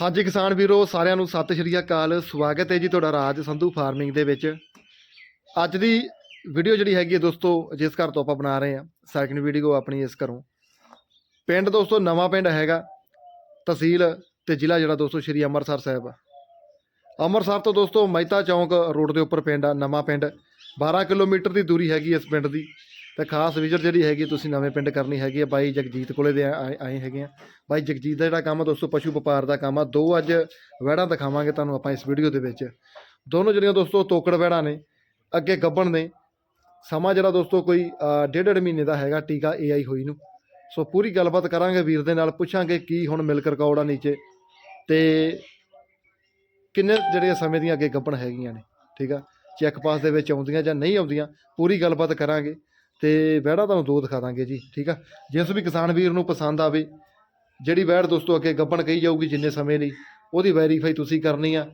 ਹਾਂਜੀ ਕਿਸਾਨ ਵੀਰੋ, ਸਾਰਿਆਂ ਨੂੰ ਸਤਿ ਸ਼੍ਰੀ ਅਕਾਲ। ਸਵਾਗਤ ਹੈ ਜੀ ਤੁਹਾਡਾ ਰਾਜ ਸੰਧੂ ਫਾਰਮਿੰਗ ਦੇ ਵਿੱਚ। ਅੱਜ ਦੀ ਵੀਡੀਓ ਜਿਹੜੀ ਹੈਗੀ ਹੈ ਦੋਸਤੋ, ਜਿਸ ਘਰ ਤੋਂ ਆਪਾਂ ਬਣਾ ਰਹੇ ਹਾਂ ਸੈਕਿੰਡ ਵੀਡੀਓ ਆਪਣੀ ਇਸ ਘਰੋਂ। ਪਿੰਡ ਦੋਸਤੋ, ਨਵਾਂ ਪਿੰਡ ਹੈਗਾ, ਤਹਿਸੀਲ ਤੇ ਜ਼ਿਲ੍ਹਾ ਜਿਹੜਾ ਦੋਸਤੋ, ਸ਼੍ਰੀ ਅੰਮ੍ਰਿਤਸਰ ਸਾਹਿਬ ਅੰਮ੍ਰਿਤਸਰ ਤੋਂ ਦੋਸਤੋ, ਮਹਿਤਾ ਚੌਂਕ ਰੋਡ ਦੇ ਉੱਪਰ ਪਿੰਡ ਆ, ਨਵਾਂ ਪਿੰਡ। 12 ਕਿਲੋਮੀਟਰ ਦੀ ਦੂਰੀ ਹੈਗੀ ਇਸ ਪਿੰਡ ਦੀ। ਤਾਂ ਖਾਸ ਵਿਜ਼ਿਟ ਜਿਹੜੀ ਹੈਗੀ ਤੁਸੀਂ ਨਵੇਂ ਪਿੰਡ ਕਰਨੀ ਹੈਗੀ ਆ, ਬਾਈ ਜਗਜੀਤ ਕੋਲੇ ਦੇ ਆਏ ਆਏ ਹੈਗੇ ਆ। ਬਾਈ ਜਗਜੀਤ ਦਾ ਜਿਹੜਾ ਕੰਮ ਆ, ਦੋਸਤੋ, ਪਸ਼ੂ ਵਪਾਰ ਦਾ ਕੰਮ ਆ, ਦੋ ਅੱਜ ਵਹਿੜਾਂ ਦਿਖਾਵਾਂਗੇ ਤੁਹਾਨੂੰ ਆਪਾਂ ਇਸ ਵੀਡੀਓ ਦੇ ਵਿੱਚ। ਦੋਨੋਂ ਜਿਹੜੀਆਂ ਦੋਸਤੋ ਤੋਕੜ ਵਹਿੜਾਂ ਨੇ, ਅੱਗੇ ਗੱਬਣ ਨੇ, ਸਮਾਂ ਜਿਹੜਾ ਦੋਸਤੋ ਕੋਈ ਡੇਢ ਡੇਢ ਮਹੀਨੇ ਦਾ ਹੈਗਾ, ਟੀਕਾ ਏਆਈ ਹੋਈ ਨੂੰ। ਸੋ ਪੂਰੀ ਗੱਲਬਾਤ ਕਰਾਂਗੇ ਵੀਰ ਦੇ ਨਾਲ, ਪੁੱਛਾਂਗੇ ਕੀ ਹੁਣ ਮਿਲ ਰਿਕਾਰਡ ਆ ਨੀਚੇ। ਤੇ ਕਿੰਨੇ ਜਿਹੜੇ ਸਮੇਂ ਦੀਆਂ ਅੱਗੇ ਗੱਬਣ ਹੈਗੀਆਂ ਨੇ, ਠੀਕ ਆ? ਚੈੱਕ ਪਾਸ ਦੇ ਵਿੱਚ ਆਉਂਦੀਆਂ ਜਾਂ ਨਹੀਂ ਆਉਂਦੀਆਂ, ਪੂਰੀ ਗੱਲਬਾਤ ਕਰਾਂਗੇ। ਤੇ ਵਹਿੜਾ ਤੁਹਾਨੂੰ ਦੋ ਦਿਖਾ ਦਾਂਗੇ ਜੀ, ਠੀਕ ਆ? ਜਿਸ ਵੀ ਕਿਸਾਨ ਵੀਰ ਨੂੰ ਪਸੰਦ ਆਵੇ, ਜਿਹੜੀ ਵਹਿੜ ਦੋਸਤੋ ਅੱਗੇ ਗੱਬਣ ਕਹੀ ਜਾਊਗੀ ਜਿੰਨੇ ਸਮੇਂ ਲਈ, ਉਹਦੀ ਵੈਰੀਫਾਈ ਤੁਸੀਂ ਕਰਨੀ ਆ,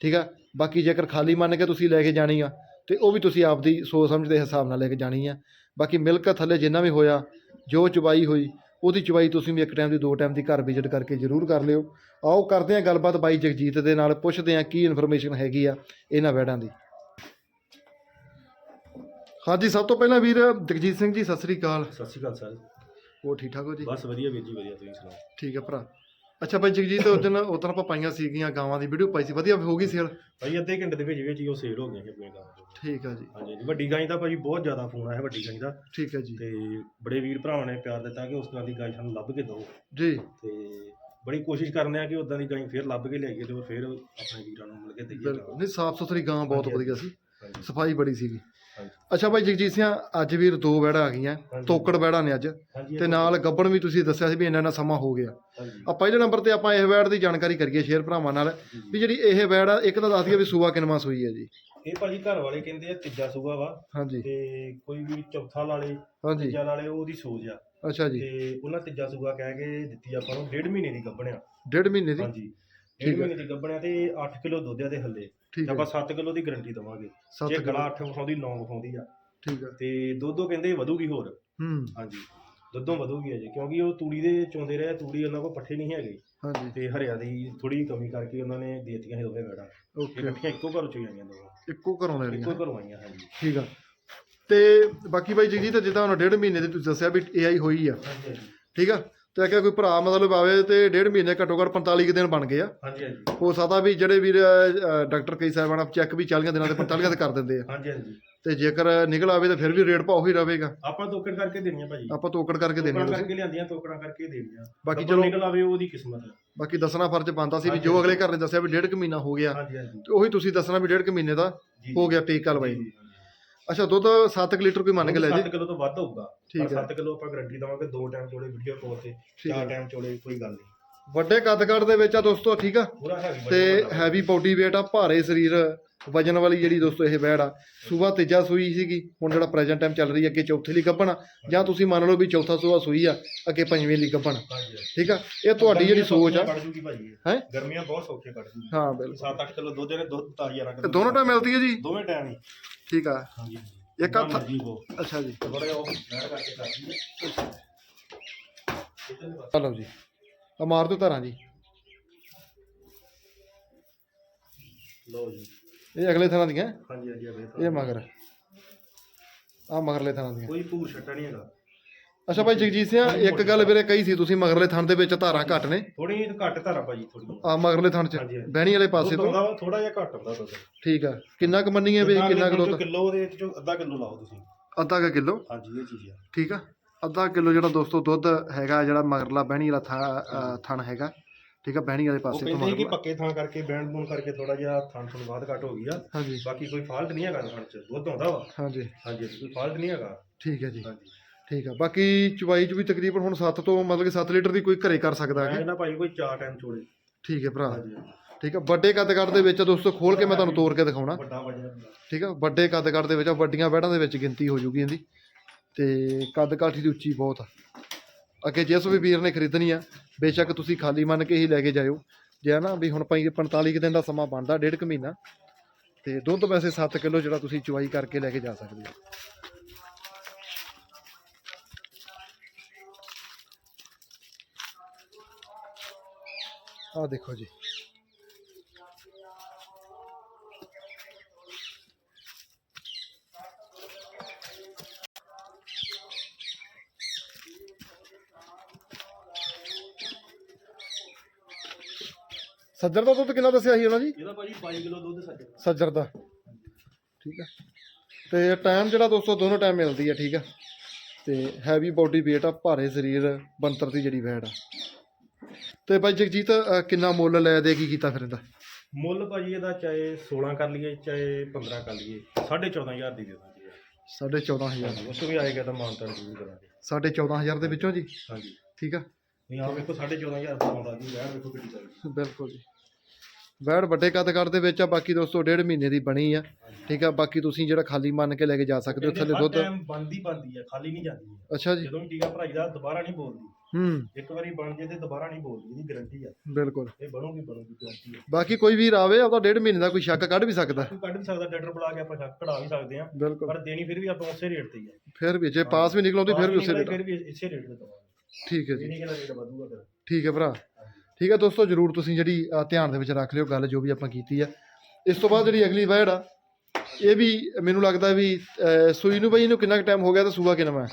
ਠੀਕ ਆ? ਬਾਕੀ ਜੇਕਰ ਖਾਲੀ ਮੰਨ ਕੇ ਤੁਸੀਂ ਲੈ ਕੇ ਜਾਣੀ ਆ, ਤੇ ਉਹ ਵੀ ਤੁਸੀਂ ਆਪਦੀ ਸੋਚ ਸਮਝ ਦੇ ਹਿਸਾਬ ਨਾਲ ਲੈ ਕੇ ਜਾਣੀ ਆ। ਬਾਕੀ ਮਿਲਕ ਥੱਲੇ ਜਿੰਨਾ ਵੀ ਹੋਇਆ, ਜੋ ਚਵਾਈ ਹੋਈ, ਉਹਦੀ ਚੁਬਾਈ ਤੁਸੀਂ ਵੀ ਇੱਕ ਟਾਈਮ ਦੀ, ਦੋ ਟਾਈਮ ਦੀ ਘਰ ਵਿਜ਼ਿਟ ਕਰਕੇ ਜ਼ਰੂਰ ਕਰ ਲਿਓ। ਆਓ ਕਰਦੇ ਹਾਂ ਗੱਲਬਾਤ ਬਾਈ ਜਗਜੀਤ ਦੇ ਨਾਲ, ਪੁੱਛਦੇ ਹਾਂ ਕੀ ਇਨਫੋਰਮੇਸ਼ਨ ਹੈਗੀ ਆ ਇਹਨਾਂ ਵਹਿੜਾਂ ਦੀ। ਹਾਂਜੀ ਸਭ ਤੋਂ ਪਹਿਲਾਂ ਵੀਰ ਜਗਜੀਤ ਸਿੰਘ ਜੀ ਸਤਿ ਸ੍ਰੀ ਅਕਾਲ। ਸਤਿ ਸ਼੍ਰੀ ਅਕਾਲ ਸਰ। ਹੋਰ ਠੀਕ ਠਾਕ ਹੋ ਜੀ? ਬਸ ਵਧੀਆ ਵੀਰ ਜੀ ਵਧੀਆ ਤੁਸੀਂ ਸੁਣਾਓ? ਠੀਕ ਹੈ ਭਰਾ। ਅੱਛਾ ਬਾਈ ਜਗਜੀਤ ਉਸ ਦਿਨ ਉਦੋਂ ਆਪਾਂ ਪਾਈਆਂ ਸੀਗੀਆਂ ਗਾਵਾਂ ਦੀ ਵੀਡੀਓ ਪਾਈ ਸੀ। ਵਧੀਆ ਹੋ ਗਈ ਸੇਲ? ਭਾਈ ਅੱਧੇ ਘੰਟੇ ਦੇ ਵਿੱਚ ਵਿੱਚ ਹੀ ਉਹ ਸੇਲ ਹੋ ਗਈਆਂ ਸੀ ਆਪਣੀਆਂ ਗਾਵਾਂ ਚੋਂ। ਠੀਕ ਆ ਜੀ। ਹਾਂਜੀ ਹਾਂਜੀ ਵੱਡੀ ਗਾਂ ਦਾ ਭਾਜੀ ਬਹੁਤ ਜ਼ਿਆਦਾ ਫੋਨ ਆਇਆ ਵੱਡੀ ਗਾਂ ਦਾ। ਠੀਕ ਹੈ ਜੀ। ਤੇ ਬੜੇ ਵੀਰ ਭਰਾਵਾਂ ਨੇ ਪਿਆਰ ਦਿੱਤਾ ਕਿ ਉਸ ਤਰ੍ਹਾਂ ਦੀ ਗਾਂ ਸਾਨੂੰ ਲੱਭ ਕੇ ਦਿਓ। ਜੀ। ਤੇ ਬੜੀ ਕੋਸ਼ਿਸ਼ ਕਰਨੇ ਆ ਕਿ ਉਦਾਂ ਦੀ ਗਾਂ ਫਿਰ ਲੱਭ ਕੇ ਲਿਆਈਏ ਤੇ ਉਹ ਫਿਰ ਆਪਣੇ ਵੀਰਾਂ ਨੂੰ ਮਿਲ ਕੇ ਦੇਈਏ। ਬਿਲਕੁਲ। ਨਹੀਂ ਸਾਫ਼ ਸੁਥਰੀ ਗਾਂ ਬਹੁਤ ਵਧੀਆ ਸੀ। ਹਾਂਜੀ। ਸਫ਼ਾਈ ਬੜੀ ਸੀਗੀ। ਅੱਛਾ ਬਾਈ ਜਗਜੀਤ ਸਿੰਘ ਅੱਜ ਵੀਰ ਦੋ ਵੜਾ ਆ ਗਈਆਂ। ਤੋਕੜ ਵੜਾ ਨੇ ਅੱਜ। ਤੇ ਨਾਲ ਗੱਬਣ ਵੀ ਤੁਸੀਂ ਦੱਸਿਆ ਸੀ ਵੀ ਇੰਨਾ ਇੰਨਾ ਸਮਾਂ ਹੋ ਗਿਆ। ਆ ਪਹਿਲੇ ਨੰਬਰ ਤੇ ਆਪਾਂ ਇਹ ਵੈੜ ਦੀ ਜਾਣਕਾਰੀ ਕਰੀਏ ਸ਼ੇਅਰ ਭਰਾਵਾਂ ਨਾਲ ਵੀ ਜਿਹੜੀ ਇਹ ਆ ਇੱਕ ਤਾਂ ਦੱਸ ਦਈਏ ਵੀ ਸੂਆ ਕਿਨਵਾਂ ਸੂਈ ਹੈ ਜੀ। ਇਹ ਭਾਜੀ ਘਰ ਵਾਲੇ ਕਹਿੰਦੇ ਆ ਤੀਜਾ ਸੂਆ ਵਾ। ਹਾਂਜੀ। ਤੇ ਕੋਈ ਵੀ ਚੌਥਾ ਲਾਲੇ ਤੀਜਾ ਲਾਲੇ ਉਹਦੀ ਸੋਚ ਆ। ਅੱਛਾ ਜੀ। ਤੇ ਉਹਨਾਂ ਤੀਜਾ ਸੂਆ ਕਹਿ ਕੇ ਦਿੱਤੀ ਆਪਾਂ ਨੂੰ ਡੇਢ ਮਹੀਨੇ ਦੀ ਗੱਭਣਿਆ ਡੇਢ ਮਹੀਨੇ ਦੀ? ਹਾਂਜੀ। ਡੇਢ। ਮਹੀਨੇ ਦੀ ਗੱਭਣਿਆ ਤੇ 8 ਕਿਲੋ ਦੁੱਧ ਆ ਦੇ ਹੱਲੇ। ਠੀਕ ਤੇ ਹੈ। ਆਪਾਂ 7 ਕਿਲੋ ਦੀ ਗਾਰੰਟੀ ਦਵਾਂਗੇ। ਸੱਤ ਜੇ ਕਿਲੋ। ਗਲਾ 8 ਵਿਖਾਉਂਦੀ 9 ਵਿਖਾਉਂਦੀ ਆ। ਠੀਕ ਹੈ। ਤੇ ਦੁੱਧੋਂ ਕਹਿੰਦੇ ਵਧੂਗੀ ਹੋਰ। ਹੂੰ। ਹਾਂਜੀ। ਦੁੱਧੋਂ ਵਧੂਗੀ ਅਜੇ ਕਿਉਂਕਿ ਉਹ ਤੂੜੀ ਦੇ ਚੋਂਦੇ ਰਹੇ ਤੂੜੀ ਉਹਨਾਂ ਕੋਲ ਪੱਠੇ ਨਹੀਂ ਹੈਗੇ। ਹਾਂਜੀ। ਤੇ ਹਰਿਆ ਦੀ ਥੋੜੀ ਕਮੀ ਕਰਕੇ ਉਹਨਾਂ ਨੇ ਦੇਤੀਆਂ ਸੀ ਦੋਵੇਂ ਵੈੜਾਂ ਇਹ ਓਕੇ। ਇਕੱਠੀਆਂ ਇੱਕੋ ਘਰੋਂ ਚੋਂ ਆਈਆਂ ਦੋਵੇਂ। ਇੱਕੋ ਘਰੋਂ ਇੱਕੋ ਲੈਣੀਆਂ ਘਰੋਂ ਆਈਆਂ ਹਾਂਜੀ। ਠੀਕ ਆ। ਤੇ ਬਾਕੀ ਬਾਈ ਜਗਜੀਤ ਜਿੱਦਾਂ ਹੁਣ ਡੇਢ ਮਹੀਨੇ ਦੀ ਤੁਸੀਂ ਦੱਸਿਆ ਵੀ ਏਆਈ ਹੋਈ ਆ। ਹਾਂਜੀ ਹਾਂਜੀ। ਠੀਕ ਆ? ਤੇ ਅਗਰ ਕੋਈ ਭਰਾ ਮਤਲਬ ਆਵੇ ਤੇ ਡੇਢ ਮਹੀਨੇ ਘੱਟੋ ਘੱਟ 45 ਕੁ ਦਿਨ ਬਣ ਗਏ ਆ। ਹਾਂਜੀ ਹਾਂਜੀ। ਹੋ ਸਕਦਾ ਵੀ ਜਿਹੜੇ ਵੀਰ ਡਾਕਟਰ ਕਈ ਸਾਹਿਬਾਨ ਚੈੱਕ ਵੀ 40 ਦਿਨਾਂ ਤੇ 45 ਤੇ ਕਰ ਦਿੰਦੇ ਆ। ਹਾਂਜੀ ਹਾਂਜੀ। ਤੇ ਜੇਕਰ ਨਿਕਲ ਆਵੇ ਤਾਂ ਫਿਰ ਵੀ ਰੇਟ ਭਾਅ ਉਹੀ ਰਹੇਗਾ। ਆਪਾਂ ਤੋਕੜ ਕਰਕੇ ਦੇਣੀਆਂ ਭਾਜੀ। ਆਪਾਂ ਤੋਕੜ ਕਰਕੇ ਦੇਣੀ ਤੋਕੜਾਂ ਤੁਸੀਂ। ਕਰਕੇ ਲਿਆਂਦੀਆਂ ਤੋਕੜਾਂ ਕਰਕੇ ਦੇਣੀਆਂ। ਬਾਕੀ ਚਲੋ ਨਿਕਲ ਆਵੇ ਉਹਦੀ ਕਿਸਮਤ। ਹੈ ਬਾਕੀ ਦੱਸਣਾ ਫਰਜ਼ ਬਣਦਾ ਸੀ ਵੀ ਜੋ ਅਗਲੇ ਘਰ ਨੇ ਦੱਸਿਆ ਵੀ ਡੇਢ ਕੁ ਮਹੀਨਾ ਹੋ ਗਿਆ। ਹਾਂਜੀ ਹਾਂਜੀ। ਤੇ ਉਹੀ ਤੁਸੀਂ ਦੱਸਣਾ ਵੀ ਡੇਢ ਕੁ ਮਹੀਨੇ ਦਾ ਹੋ ਗਿਆ ਟੀਕਾ ਲਵਾਈ। ਅੱਛਾ ਦੁੱਧ 7 ਲੀਟਰ ਕੋਈ ਮੰਨ ਕੇ ਲੈ ਜੇ? 7 ਕਿਲੋ ਤੋਂ ਵੱਧ ਹੋਊਗਾ। ਠੀਕ ਪਰ ਹੈ। 7 ਕਿਲੋ ਆਪਾਂ ਗਾਰੰਟੀ ਦਵਾਂਗੇ ਦੋ ਟਾਈਮ ਚੋਲੇ ਵੀਡੀਓ ਕਾਲ ਤੇ ਚਾਰ ਟਾਈਮ ਚੋਲੇ ਕੋਈ ਗੱਲ ਨਹੀਂ। ਵੱਡੇ ਕੱਦ ਕੱਦ ਦੇ ਵਿੱਚ ਆ ਦੋਸਤੋ ਠੀਕ ਆ? ਤੇ ਹੈਵੀ ਬਾਡੀ weight ਆ ਭਾਰੇ ਸਰੀਰ। ਵਜਨ ਵਾਲੀ ਜਿਹੜੀ ਦੋਸਤੋ ਇਹ ਵੈੜ ਆ ਸੂਬਾ ਤੀਜਾ ਸੂਈ ਸੀਗੀ ਹੁਣ ਜਿਹੜਾ ਪ੍ਰੈਜ਼ੈਂਟ ਟਾਈਮ ਚੱਲ ਰਹੀ ਹੈ ਅੱਗੇ ਚੌਥੀ ਲਈ ਗੱਭਣ ਆ, ਜਾਂ ਤੁਸੀਂ ਮੰਨ ਲਓ ਵੀ ਚੌਥਾ ਸੂਆ ਸੂਈ ਆ ਅੱਗੇ ਪੰਜਵੀਂ ਲਈ ਗੱਭਣ ਠੀਕ ਆ? ਇਹ ਤੁਹਾਡੀ ਜਿਹੜੀ ਸੋਚ ਆ। ਕੱਢ ਜੂਗੀ ਭਾਜੀ ਇਹ। ਹੈਂ? ਗਰਮੀਆਂ ਬਹੁਤ ਸੌਖੇ ਕੱਢ ਜੂਗੀ ਹਾਂ ਬਿਲਕੁਲ। 7-8 ਕਿਲੋ ਦੁੱਧ ਨੇ ਦੁੱਧ ਤਾਜ਼ੀ ਤੇ ਦੋਨੋਂ ਟਾਈਮ ਮਿਲਦੀ ਹੈ ਜੀ? ਦੋਵੇਂ ਟਾਈਮ ਹੀ। ਠੀਕ ਆ। ਹਾਂਜੀ ਇੱਕ ਹੱਥ ਜੀ ਉਹ ਅੱਛਾ ਜੀ। ਥੋੜਾ ਜਿਹਾ ਉਹ ਬੈਠ ਕਰਕੇ ਕਰਦੀ ਹੈ ਇੱਧਰ ਨੂੰ ਚਲੋ ਜੀ। ਆ ਮਾਰ ਦਿਓ ਧਾਰਾਂ ਜੀ। ਲਓ ਜੀ। ਇਹ ਅਗਲੇ ਥਾਂ ਦੀਆਂ? ਹਾਂਜੀ ਹਾਂਜੀ ਅਵੇ ਇਹ ਮਗਰ। ਆ ਮਗਰਲੇ ਥਾਂ ਦੀਆਂ। ਕੋਈ ਪੂਰ ਛੱਟਾ ਨਹੀਂ ਹੈਗਾ। ਅੱਛਾ ਭਾਈ ਜਗਜੀਤ ਸਿੰਘ ਇੱਕ ਗੱਲ ਵੀਰੇ ਕਹੀ ਸੀ ਤੁਸੀਂ ਮਗਰਲੇ ਥਣ ਦੇ ਵਿੱਚ ਧਾਰਾਂ ਘੱਟ ਨੇ। ਥੋੜੀ ਘੱਟ ਧਾਰਾ ਭਾਜੀ ਥੋੜੀ ਆ ਮਗਰਲੇ ਥਣ 'ਚ ਹਾਂਜੀ, ਹਾਂਜੀ। ਬਹਿਣੀ ਵਾਲੇ ਪਾਸੇ ਤੋਂ। ਥੋੜਾ ਜਿਹਾ ਘੱਟ ਹੁੰਦਾ ਦੁੱਧ। ਠੀਕ ਆ। ਕਿੰਨਾ ਕੁ ਮੰਨੀਏ ਵੀ ਕਿੰਨਾ ਕੁ ਦੁੱਧ? ਕਿਲੋ ਦੇ ਵਿੱਚੋਂ ਅੱਧਾ ਕਿਲੋ ਲਾਓ ਤੁਸੀਂ। ਅੱਧਾ ਕੁ ਕਿਲੋ? ਹਾਂਜੀ ਇਹ ਚੀਜ਼ ਆ। ਠੀਕ ਆ। ਅੱਧਾ ਕਿਲੋ ਜਿਹੜਾ ਦੋਸਤੋ ਦੁੱਧ ਹੈਗਾ ਜਿਹੜਾ ਮਗਰਲਾ ਬਹਿਣੀ ਵਾਲਾ ਥਾ- ਅ, ਥਣ ਹੈਗਾ। ਠੀਕ ਆ ਬਹਿਣੀ ਵਾਲੇ ਉਹ ਪਾਸੇ ਤੋਂ ਕਹਿੰਦੇ ਸੀ ਕਿ ਪੱਕੇ ਥਾਂ ਕਰਕੇ ਬੈਂਡ ਬੂਨ ਕਰਕੇ ਥੋੜਾ ਜਿਹਾ ਥਾਂ ਥੋੜਾ ਬਾਅਦ ਘੱਟ ਹੋ ਗਈ ਆ। ਹਾਂਜੀ। ਬਾਕੀ ਕੋਈ ਫਾਲਟ ਨਹੀਂ ਹੈਗਾ ਥਾਂ ਚ ਦੁੱਧ ਆਉਂਦਾ ਵਾ। ਹਾਂਜੀ। ਹਾਂਜੀ ਕੋਈ ਫਾਲਟ ਨਹੀਂ ਹੈਗਾ। ਠੀਕ ਹੈ ਜੀ। ਹਾਂਜੀ। ਠੀਕ ਆ ਬਾਕੀ ਚੁਵਾਈ ਚ ਵੀ ਤਕਰੀਬਨ ਹੁਣ 7 ਤੋਂ ਮਤਲਬ ਕਿ 7 ਲੀਟਰ ਦੀ ਕੋਈ ਘਰੇ ਕਰ ਸਕਦਾ ਮੈਂ ਹੈ ਕਹਿੰਦਾ ਭਾਈ ਕੋਈ ਚਾਰ ਟਾਈਮ ਚੋਲੇ। ਠੀਕ ਹੈ ਭਰਾ। ਹਾਂਜੀ। ਠੀਕ ਆ ਵੱਡੇ ਕੱਦ ਕੱਦ ਦੇ ਵਿੱਚ ਆ ਦੋਸਤੋ ਖੋਲ ਕੇ ਮੈਂ ਤੁਹਾਨੂੰ ਤੋੜ ਕੇ ਦਿਖਾਉਣਾ। ਵੱਡਾ ਹੁੰਦਾ ਠੀਕ ਆ ਵੱਡੇ ਕੱਦ ਕੱਦ ਦੇ ਵਿੱਚ ਆ ਵੱਡੀਆਂ ਬੈੜਾਂ ਦੇ ਵਿੱਚ ਗਿਣਤੀ ਹੋ ਜੂਗੀ ਇਹਦੀ। ਤੇ ਕੱਦ ਕਾਠੀ ਦੀ ਉੱਚੀ ਬਹੁਤ ਆ। ਅੱਗੇ ਜਿਸ ਵੀ ਵੀਰ ਨੇ ਖਰੀਦਣੀ ਆ ਬੇਸ਼ੱਕ ਤੁਸੀਂ ਖਾਲੀ ਮੰਨ ਕੇ ਹੀ ਲੈ ਕੇ ਜਾਇਓ। ਜੇ ਹੈ ਨਾ ਵੀ ਹੁਣ ਪਈ 45 ਕੁ ਦਿਨ ਦਾ ਸਮਾਂ ਬਣਦਾ, ਡੇਢ ਕੁ ਮਹੀਨਾ, ਤੇ ਦੁੱਧ ਵੈਸੇ 7 ਕਿਲੋ ਜਿਹੜਾ ਤੁਸੀਂ ਚੁਆਈ ਕਰਕੇ ਲੈ ਕੇ ਜਾ ਸਕਦੇ ਹੋ। ਆਹ ਦੇਖੋ ਜੀ। ਸੱਜਰ ਦਾ ਦੁੱਧ ਕਿੰਨਾ ਦੱਸਿਆ ਸੀ ਉਹਨਾਂ ਜੀ? ਇਹਦਾ ਭਾਜੀ 22 ਕਿਲੋ ਦੁੱਧ ਸੱਜੇ ਸੱਜਰ ਦਾ। ਠੀਕ ਹੈ ਤੇ ਟਾਈਮ ਜਿਹੜਾ ਦੋਸਤੋ ਦੋਨੋਂ ਟਾਈਮ ਮਿਲਦੀ ਹੈ ਠੀਕ ਹੈ ਤੇ ਹੈਵੀ ਬੋਡੀ weight ਆ ਭਾਰੇ ਸਰੀਰ ਬੰਤਰ ਦੀ ਜਿਹੜੀ ਵੈੜ ਆ। ਤੇ ਬਾਈ ਜਗਜੀਤ ਕਿੰਨਾ ਮੁੱਲ ਲੈ ਦੇ ਕੀ ਕੀਤਾ ਫਿਰ ਇਹਦਾ? ਮੁੱਲ ਭਾਜੀ ਇਹਦਾ ਚਾਹੇ 16 ਕਰ ਲਈਏ ਚਾਹੇ 15 ਕਰ ਲਈਏ 14500 ਦੀ ਦੇ ਦਾਂਗੇ 14000 ਹਾਂਜੀ ਉਸ ਤੋਂ ਵੀ ਆਏਗਾ ਤਾਂ ਮਾਨਤਾਨ ਜ਼ਰੂਰ ਕਰਾਂਗੇ। ਸਾਢੇ 14000 ਦੇ ਵਿੱਚੋਂ ਜੀ? ਹਾਂਜੀ। ਠੀਕ ਆ। ਨਹੀਂ ਆ ਵੇਖੋ 14500 ਦਾ ਆਉਂਦਾ ਜੀ ਵੈਰ ਵੇਖੋ ਕਿੱਡੀ ਚੱਲਦੀ ਬਿਲਕੁਲ ਜੀ। ਵੈੜ ਵੱਡੇ ਕੱਦ ਕੱਦ ਦੇ ਵਿੱਚ ਆ ਬਾਕੀ ਦੋਸਤੋ ਡੇਢ ਮਹੀਨੇ ਦੀ ਬਣੀ ਆ ਠੀਕ ਆ ਬਾਕੀ ਤੁਸੀਂ ਜਿਹੜਾ ਖਾਲੀ ਮੰਨ ਕੇ ਲੈ ਕੇ ਜਾ ਸਕਦੇ ਹੋ ਥੱਲੇ ਦੁੱਧ। ਬੰਦੀ ਬੰਦੀ ਆ ਖਾਲੀ ਨਹੀਂ ਜਾਂਦੀ। ਅੱਛਾ ਜੀ। ਜਦੋਂ ਵੀ ਟੀਕਾ ਭਰਾਈ ਦਾ ਦੁਬਾਰਾ ਨਹੀਂ ਬੋਲਦੀ। ਹੂੰ। ਇੱਕ ਵਾਰੀ ਬਣ ਜੇ ਤੇ ਦੁਬਾਰਾ ਨਹੀਂ ਬੋਲਦੀ ਇਹਦੀ ਗਾਰੰਟੀ ਆ। ਬਿਲਕੁਲ। ਇਹ ਬਣੂਗੀ ਬਣੂਗੀ ਗਾਰੰਟੀ ਆ। ਬਾਕੀ ਕੋਈ ਵੀਰ ਆਵੇ ਆਪਦਾ ਡੇਢ ਮਹੀਨੇ ਦਾ ਕੋਈ ਸ਼ੱਕ ਕੱਢ ਵੀ ਸਕਦਾ। ਕੋਈ ਕੱਢ ਵੀ ਸਕਦਾ ਡਾਕਟਰ ਬੁਲਾ ਕੇ ਆਪਾਂ ਸ਼ੱਕ ਕਢਾ ਵੀ ਸਕਦੇ ਆ। ਬਿਲਕੁਲ। ਪਰ ਦੇਣੀ ਫਿਰ ਵੀ ਆਪਾਂ ਉਸੇ ਰੇਟ ਤੇ ਹੀ ਆ। ਫਿਰ ਵੀ ਜੇ ਪਾਸ ਵੀ ਨਿਕਲਾਉਂਦੀ ਫਿਰ ਵੀ ਉਸੇ ਰੇਟ ਫਿਰ ਵੀ ਇਸੇ ਰੇਟ ਤੇ ਦਵਾਂਗੇ। ਠੀਕ ਹੈ ਜੀ। ਨਹੀਂ ਕਿ ਰੇਟ ਵਧੂਗਾ ਫਿਰ? ਠੀਕ ਹੈ ਭਰਾ। ਠੀਕ ਹੈ ਦੋਸਤੋ ਜਰੂਰ ਤੁਸੀਂ ਜਿਹੜੀ ਅ, ਧਿਆਨ ਦੇ ਵਿੱਚ ਰੱਖ ਲਿਓ ਗੱਲ ਜੋ ਵੀ ਆਪਾਂ ਕੀਤੀ ਆ ਇਸ ਤੋਂ ਬਾਅਦ ਜਿਹੜੀ ਅਗਲੀ ਵੈੜ ਆ ਇਹ ਵੀ ਮੈਨੂੰ ਲੱਗਦਾ ਵੀ ਅ, ਸੂਈ ਨੂੰ ਬਈ ਇਹਨੂੰ ਕਿੰਨਾ ਕੁ ਟਾਈਮ ਹੋ ਗਿਆ ਤੇ ਸੂਆ ਕਿੰਨਾ ਹੈ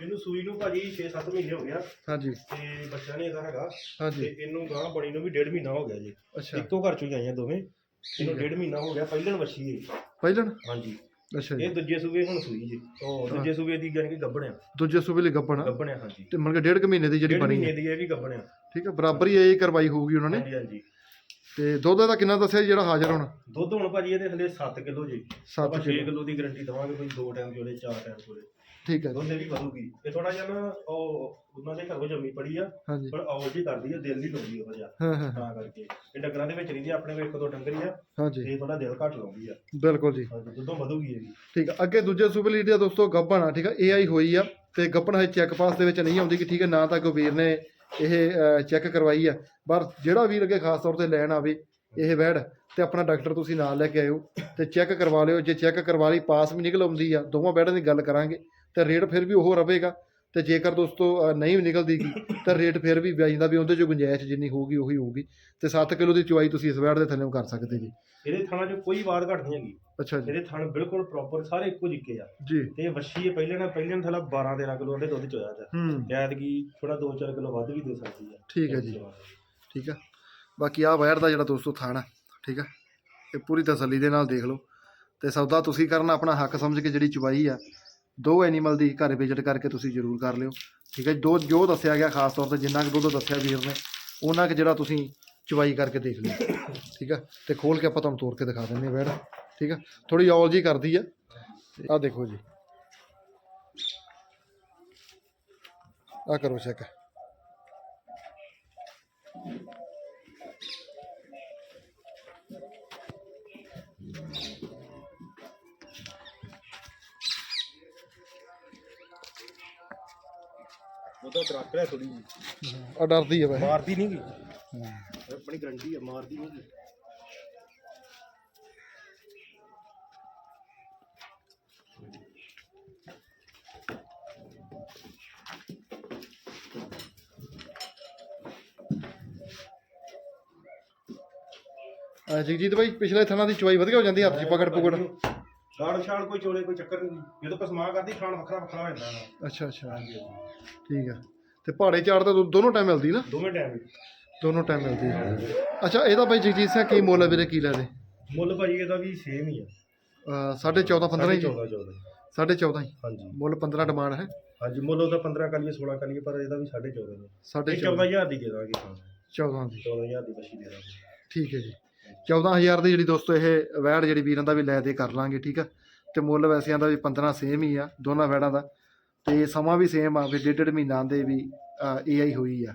ਇਹਨੂੰ ਸੂਈ ਨੂੰ ਭਾਜੀ 6-7 ਮਹੀਨੇ ਹੋ ਗਿਆ ਹਾਂਜੀ। ਤੇ ਬੱਚਾ ਨਹੀਂ ਇਹਦਾ ਹੈਗਾ ਤੇ ਹਾਂਜੀ ਇਹਨੂੰ ਗਾਂ ਬਣੀ ਨੂੰ ਵੀ ਡੇਢ ਮਹੀਨਾ ਹੋ ਗਿਆ ਜੀ। ਅੱਛਾ। ਇੱਕੋ ਘਰ ਚੋਂ ਹੀ ਆਈਆਂ ਦੋਵੇਂ। ਇਹਨੂੰ ਡੇਢ ਮਹੀਨਾ ਹੋ ਗਿਆ ਪਹਿਲਣ ਵੱਛੀ ਹੈ ਪਹਿਲਣ? ਹਾਂਜੀ। ਅੱਛਾ ਜੀ। ਇਹ ਦੂਜੇ ਸੂਬੇ ਹੁਣ ਸੂਈ ਜੀ। ਉਹ ਦੂਜੇ ਸੂਬੇ ਦੀ ਜਾਨੀ ਕਿ ਗੱਬਣਿਆ ਦੂਜੇ ਸੂਬੇ ਲਈ ਗੱਬਣ। ਗੱਬਣਿਆ ਹਾਂਜੀ। ਤੇ ਮਤਲਬ ਕਿ ਡੇਢ ਕੁ ਮਹੀਨੇ ਦੀ ਜਿਹੜੀ ਬਣੀ ਮਹੀਨੇ ਹੈ। ਦੀ ਇਹ ਵੀ ਗੱਬਣਿਆ ਠੀਕ ਹੈ ਬਰਾਬਰ ਹੀ ਇਹ ਕਰਵਾਈ ਹੋਊਗੀ ਉਹਨਾਂ ਨੇ। ਹਾਂਜੀ ਹਾਂਜੀ। ਤੇ ਦੁੱਧ ਦਾ ਕਿੰਨਾ ਦੱਸਿਆ ਜਿਹੜਾ ਹਾਜ਼ਰ ਹੋਣਾ? ਦੁੱਧ ਹੁਣ ਭਾਜੀ ਇਹਦੇ ਹਲੇ 7 ਕਿਲੋ ਜੀ। 7 ਆਪਾਂ 6 ਕਿਲੋ। ਦੀ ਗਾਰੰਟੀ ਦਵਾਂਗੇ ਕੋਈ 2 ਟਾਈਮ ਚੋਲੇ 4 ਟਾਈਮ ਚੋਲੇ ਠੀਕ ਹੈ ਜੀ। ਇਹ ਵੀ ਵਧੂਗੀ ਇਹ ਥੋੜਾ ਜਿਹਾ ਨਾ ਉਹ ਉਹਨਾਂ ਦੇ ਘਰੋਂ ਜੰਮੀ ਪੜੀ ਆ ਹਾਂਜੀ। ਪਰ ਆਉਲ ਜੀ ਕਰਦੀ ਆ ਦਿਲ ਨਹੀਂ ਲਾਉਂਦੀ ਉਹ ਜਿਹਾ ਹਾਂ ਹਾਂ ਹਾਂ, ਤਾਂ ਕਰਕੇ। ਇਹ ਡੰਗਰਾਂ ਦੇ ਵਿੱਚ ਰਹਿੰਦੀ ਆ, ਆਪਣੇ ਕੋਲ ਇੱਕ ਦੋ ਡੰਗਰ ਹੀ ਆ। ਹਾਂਜੀ। ਇਹ ਥੋੜਾ ਦਿਲ ਘੱਟ ਲਾਉਂਦੀ ਆ। ਬਿਲਕੁਲ ਜੀ। ਹਾਂਜੀ, ਦੁੱਧੋਂ ਵਧੂਗੀ ਇਹ ਵੀ। ਠੀਕ ਆ। ਅੱਗੇ ਦੂਜੇ ਸੂਬੇ ਲਈ ਜਿਹੜਾ ਦੋਸਤੋ ਗੱਬਣ ਆ ਠੀਕ ਆ? ਏਆਈ ਹੋਈ ਆ ਤੇ ਗੱਬਣ ਹੈ ਚੈੱਕ ਪਾਸ ਦੇ ਵਿੱਚ ਨਹੀਂ ਆਉਂਦੀ ਕਿ ਠੀਕ ਹੈ ਨਾ ਤਾਂ ਵੀਰ ਨੇ ਇਹ ਚੈੱਕ ਕਰਵਾਈ ਆ। ਪਰ ਜਿਹੜਾ ਵੀਰ ਅੱਗੇ ਖਾਸ ਤੌਰ ਤੇ ਲੈਣ ਆਵੇ ਇਹ ਵੈੜ ਤੇ ਆਪਣਾ ਡਾਕਟਰ ਤੁਸੀਂ ਨਾਲ ਲੈ ਕੇ ਆਇਓ ਤੇ ਚੈੱਕ ਕਰਵਾ ਲਿਓ। ਜੇ ਚੈੱਕ ਕਰਵਾ ਲਈ ਪਾਸ ਵੀ ਨਿਕਲ ਆਉਂਦੀ ਆ ਦੋਵਾਂ ਵੈੜਾਂ ਦੀ ਗੱਲ ਕਰਾਂਗੇ। ਤੇ ਰੇਟ ਫਿਰ ਵੀ ਉਹ ਰਹੇਗਾ ਤੇ ਜੇਕਰ ਦੋਸਤੋ ਨਹੀਂ ਨਿਕਲਦੀ ਤਾਂ ਰੇਟ ਫਿਰ ਵੀ ਵਿਆਜ ਦਾ ਵੀ ਉਹਦੇ ਚੋਂ ਗੁੰਜਾਇਸ਼ ਜਿੰਨੀ ਹੋਊਗੀ ਉਹੀ ਹੋਊਗੀ। ਤੇ 7 ਕਿਲੋ ਦੀ ਚੁਆਈ ਤੁਸੀਂ ਇਸ ਵੈੜ ਦੇ ਥੱਲੇ ਕਰ ਸਕਦੇ ਜੀ। ਇਹਦੇ ਥਾਣਾ 'ਚ ਕੋਈ ਵਾਰ ਘੱਟ ਨਹੀਂ ਹੈਗੀ। ਅੱਛਾ ਜੀ। ਇਹਦੇ ਥਣ ਬਿਲਕੁਲ ਪ੍ਰੋਪਰ ਸਾਰੇ ਇੱਕੋ ਜਿੱਕੇ ਆ। ਜੀ। ਤੇ ਇਹ ਵੱਛੀ ਹੈ ਪਹਿਲੇ ਨਾਲ ਪਹਿਲੇ ਨਾਲ ਥਲਾ 12 13 ਕਿਲੋ ਦੇ ਦੁੱਧ ਚੋਇਆ ਜਾ ਹੂੰ। ਸ਼ਾਇਦ ਕੀ ਥੋੜਾ 2-4 ਕਿਲੋ ਵੱਧ ਵੀ ਦੇ ਸਕਦੀ ਆ। ਠੀਕ ਹੈ ਜੀ। ਠੀਕ ਆ। ਬਾਕੀ ਆ ਵਾਇਰ ਦਾ ਜਿਹੜਾ ਦੋਸਤੋ ਥਾਣਾ ਠੀਕ ਆ। ਇਹ ਪੂਰੀ ਤਸੱਲੀ ਦੇ ਨਾਲ ਦੇਖ ਲਓ। ਤੇ ਸੌਦਾ ਤੁਸੀਂ ਕਰਨਾ ਆਪਣਾ ਹੱਕ ਸਮਝ ਕੇ ਜਿਹੜੀ ਚੁਬਾਈ ਆ ਦੋ ਐਨੀਮਲ ਦੀ ਘਰ ਵਿਜ਼ਿਟ ਕਰਕੇ ਤੁਸੀਂ ਜ਼ਰੂਰ ਕਰ ਲਿਓ। ਠੀਕ ਹੈ ਦੋ ਜੋ ਦੱਸਿਆ ਗਿਆ ਖਾਸ ਤੌਰ ਤੇ, ਜਿੰਨਾ ਕੁ ਦੁੱਧ ਦੱਸਿਆ ਵੀਰ ਨੇ, ਉਹਨਾਂ ਕੁ ਜਿਹੜਾ ਤੁਸੀਂ ਚਵਾਈ ਕਰਕੇ ਦੇਖ ਲਿਓ। ਠੀਕ ਹੈ? ਤੇ ਖੋਲ ਕੇ ਆਪਾਂ ਤੁਹਾਨੂੰ ਤੋੜ ਕੇ ਦਿਖਾ ਦਿੰਦੇ ਹਾਂ ਵੈੜ ਠੀਕ ਆ ਥੋੜੀ ਔਲ ਜੀ ਕਰਦੀ ਆ ਆ ਦੇਖੋ ਜੀ। ਆ ਕਰੋ ਚੈੱਕ ਉਹ ਤਾਂ ਟਰੱਕ ਹੈ ਥੋੜੀ ਜੀ ਆ ਡਰਦੀ ਆ ਵੈਸੇ ਮਾਰਦੀ ਨਹੀਂ ਗਈ ਆਪਣੀ ਗਰੰਟੀ ਹੈ ਮਾਰਦੀ ਨਹੀਂ ਗਈ ਅਹ ਜਗਜੀਤ ਭਾਈ ਪਿਛਲੇ ਥਾਂ ਦੀ ਚੁਆਈ ਵਧੀਆ ਹੋ ਜਾਂਦੀ ਹੱਥ 'ਚ ਪਕੜ ਪੁਕੜ। ਛਾਲ ਛਾਲ ਕੋਈ ਚੋਲੇ ਕੋਈ ਚੱਕਰ ਨਹੀਂ ਜਦੋਂ ਕਸਮਾ ਕਰਦੀ ਖਾਣ ਵੱਖਰਾ ਵੱਖਰਾ ਹੋ ਜਾਂਦਾ। ਇਹਦਾ। ਅੱਛਾ। ਅੱਛਾ ਹਾਂਜੀ। ਠੀਕ ਆ। ਤੇ ਪਹਾੜੇ ਚਾੜ ਤਾਂ ਦੋ- ਦੋਨੋਂ ਟਾਈਮ ਮਿਲਦੀ ਨਾ? ਦੋਵੇਂ ਟਾਈਮ ਦੋਨੋਂ ਟਾਈਮ ਮਿਲਦੀ ਹੈ ਅੱਛਾ ਇਹਦਾ ਭਾਈ ਜਗਜੀਤ ਸਿੰਘ ਕੀ ਮੁੱਲ ਆ ਵੀਰੇ ਕੀ ਲੈ ਦੇ? ਮੁੱਲ ਭਾਜੀ ਇਹਦਾ ਵੀ ਸੇਮ ਹੀ ਆ। ਅਹ ਸਾਢੇ 14 15 ਹੀ? 14 14 ਸਾਢੇ 14 ਹੀ? ਹਾਂਜੀ। ਮੁੱਲ 15 ਡਿਮਾਂਡ ਹੈ। ਹਾਂਜੀ ਮੁੱਲ ਉਹਦਾ 15 ਕਰੀਏ 16 ਕਰੀਏ ਪਰ ਇਹਦਾ ਵੀ 14.5 ਨੇ ਸਾਢੇ ਇਹ 14 14000 ਦੀ ਦੇ ਦਾਂਗੇ ਹਾਂ 14 ਦੀ। 14000 ਦੀ ਦੇ ਦਾਂਗੇ। ਠੀਕ ਹੈ ਜੀ। 14000 ਦੀ ਜਿਹੜੀ ਦੋਸਤੋ ਇਹ ਵੈੜ ਜਿਹੜੀ ਵੀਰਾਂ ਦਾ ਵੀ ਲੈ ਦੇ ਕਰ ਲਾਂਗੇ ਠੀਕ ਆ। ਤੇ ਮੁੱਲ ਵੈਸਿਆਂ ਦਾ ਵੀ 15 ਸੇਮ ਹੀ ਆ ਦੋਨਾਂ ਵੈੜਾਂ ਦਾ। ਤੇ ਸਮਾਂ ਵੀ ਸੇਮ ਆ ਵੀ ਡੇਢ ਡੇਢ ਮਹੀਨਾ ਦੇ ਵੀ ਏਆਈ ਹੋਈ ਆ।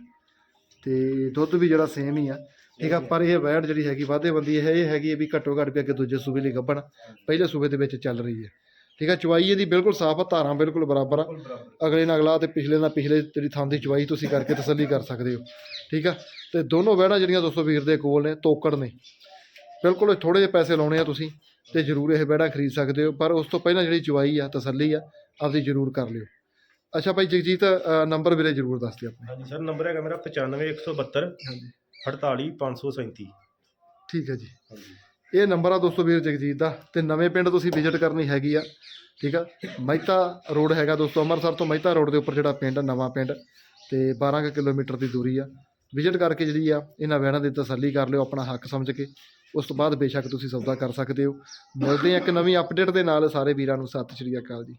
ਤੇ ਦੁੱਧ ਵੀ ਜਿਹੜਾ ਸੇਮ ਹੀ ਆ। ਠੀਕ ਆ ਪਰ ਇਹ ਵੈੜ ਜਿਹੜੀ ਹੈਗੀ ਵਾਧੇ ਬੰਦੀ ਹੈ ਇਹ ਹੈਗੀ ਵੀ ਘੱਟੋ ਘੱਟ ਵੀ ਅੱਗੇ ਦੂਜੇ ਸੂਬੇ ਲਈ ਗੱਭਣ। ਪਹਿਲੇ ਸੂਬੇ ਦੇ ਵਿੱਚ ਚੱਲ ਰਹੀ ਹੈ ਠੀਕ ਆ ਚੁਆਈ ਇਹਦੀ ਬਿਲਕੁਲ ਸਾਫ਼ ਆ ਧਾਰਾਂ ਬਿਲਕੁਲ ਬਰਾਬਰ ਆ। ਅਗਲੇ ਨਾਲ ਅਗਲਾ ਤੇ ਪਿਛਲੇ ਨਾਲ ਪਿਛਲੇ ਜਿਹੜੀ ਥਾਂ ਦੀ ਚੁਆਈ ਤੁਸੀਂ ਕਰਕੇ ਤਸੱਲੀ ਕਰ ਸਕਦੇ ਹੋ। ਠੀਕ ਆ ਤੇ ਦੋਨੋਂ ਵਹਿਣਾ ਜਿਹੜੀਆਂ ਦੋਸਤੋ ਵੀਰ ਦੇ ਕੋਲ ਨੇ ਤੋਕੜ ਨੇ। ਬਿਲਕੁਲ ਥੋੜੇ ਜਿਹੇ ਪੈਸੇ ਲਾਉਣੇ ਆ ਤੁਸੀਂ ਤੇ ਜ਼ਰੂਰ ਇਹ ਵਹਿਣਾ ਖਰੀਦ ਸਕਦੇ ਹੋ ਪਰ ਉਸ ਤੋਂ ਪਹਿਲਾਂ ਜਿਹੜੀ ਚੁਆਈ ਆ ਤਸੱਲੀ ਆ ਆਪਦੀ ਜ਼ਰੂਰ ਕਰ ਲਿਓ। ਅੱਛਾ ਭਾਈ ਜਗਜੀਤ ਨੰਬਰ ਵੀਰੇ ਜ਼ਰੂਰ ਦੱਸ ਦਿਓ ਆਪਣੇ। ਹਾਂਜੀ ਸਰ ਨੰਬਰ ਹੈਗਾ ਮੇਰਾ 95172 ਹਾਂਜੀ। 48537 ਠੀਕ ਹੈ ਜੀ। ਹਾਂਜੀ। ਇਹ ਨੰਬਰ ਆ ਦੋਸਤੋ ਵੀਰ ਜਗਜੀਤ ਦਾ ਤੇ ਨਵੇਂ ਪਿੰਡ ਤੁਸੀਂ ਵਿਜ਼ਿਟ ਕਰਨੀ ਹੈਗੀ ਆ ਠੀਕ ਆ? ਮਹਿਤਾ ਰੋਡ ਹੈਗਾ ਦੋਸਤੋ ਅੰਮ੍ਰਿਤਸਰ ਤੋਂ ਮਹਿਤਾ ਰੋਡ ਦੇ ਉੱਪਰ ਜਿਹੜਾ ਪਿੰਡ ਨਵਾਂ ਪਿੰਡ ਤੇ 12 ਕੁ ਕਿਲੋਮੀਟਰ ਦੀ ਦੂਰੀ ਆ। ਵਿਜ਼ਿਟ ਕਰਕੇ ਜਿਹੜੀ ਆ ਇਹਨਾਂ ਵੈਣਾਂ ਦੀ ਤਸੱਲੀ ਕਰ ਲਿਓ ਆਪਣਾ ਹੱਕ ਸਮਝ ਕੇ ਉਸ ਤੋਂ ਬਾਅਦ ਬੇਸ਼ੱਕ ਤੁਸੀਂ ਸੌਦਾ ਕਰ ਸਕਦੇ ਹੋ। ਮਿਲਦੇ ਆ ਇੱਕ ਨਵੀਂ ਅਪਡੇਟ ਦੇ ਨਾਲ ਸਾਰੇ ਵੀਰਾਂ ਨੂੰ ਸਤਿ ਸ਼੍ਰੀ ਅਕਾਲ ਜੀ।